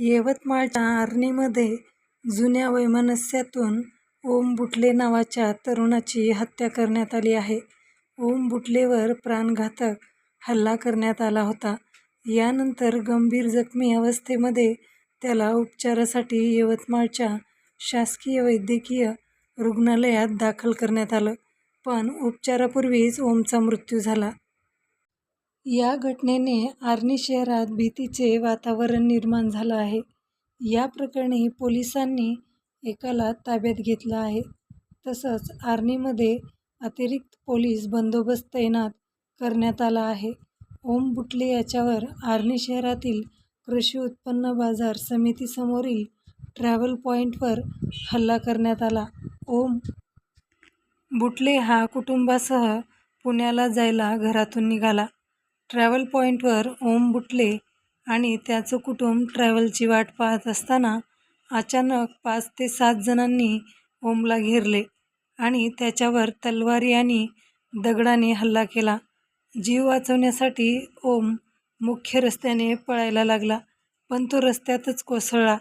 यवतमाळच्या आर्णीमध्ये जुन्या वैमनस्यातून ओम बुटले नावाच्या तरुणाची हत्या करण्यात आली आहे. ओम बुटलेवर प्राणघातक हल्ला करण्यात आला होता. यानंतर गंभीर जखमी अवस्थेमध्ये त्याला उपचारासाठी यवतमाळच्या शासकीय वैद्यकीय रुग्णालयात दाखल करण्यात आलं. पण उपचारापूर्वीच ओमचा मृत्यू झाला. या घटनेने आर्णी शहरात भीतीचे वातावरण निर्माण झालं आहे. या प्रकरणी पोलिसांनी एकाला ताब्यात घेतलं आहे. तसंच आर्णीमध्ये अतिरिक्त पोलीस बंदोबस्त तैनात करण्यात आला आहे. ओम बुटले याच्यावर आर्णी शहरातील कृषी उत्पन्न बाजार समितीसमोरील ट्रॅव्हल पॉईंटवर हल्ला करण्यात आला. ओम बुटले हा कुटुंबासह पुण्याला जायला घरातून निघाला. ट्रॅव्हल पॉईंटवर ओम बुटले आणि त्याचं कुटुंब ट्रॅव्हलची वाट पाहत असताना अचानक पाच ते सात जणांनी ओमला घेरले आणि त्याच्यावर तलवारी आणि दगडाने हल्ला केला. जीव वाचवण्यासाठी ओम मुख्य रस्त्याने पळायला लागला, पण तो रस्त्यातच कोसळला.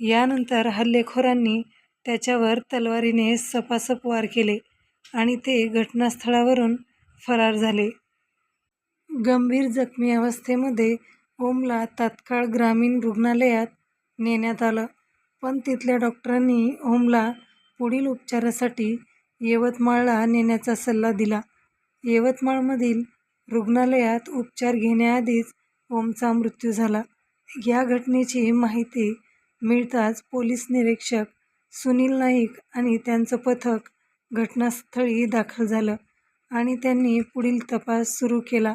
यानंतर हल्लेखोरांनी त्याच्यावर तलवारीने सपासप वार केले आणि ते घटनास्थळावरून फरार झाले. गंभीर जखमी अवस्थेमध्ये ओमला तात्काळ ग्रामीण रुग्णालयात नेण्यात आलं. पण तिथल्या डॉक्टरांनी ओमला पुढील उपचारासाठी यवतमाळला नेण्याचा सल्ला दिला. यवतमाळमधील रुग्णालयात उपचार घेण्याआधीच ओमचा मृत्यू झाला. या घटनेची माहिती मिळताच पोलीस निरीक्षक सुनील नाईक आणि त्यांचं पथक घटनास्थळी दाखल झालं आणि त्यांनी पुढील तपास सुरू केला.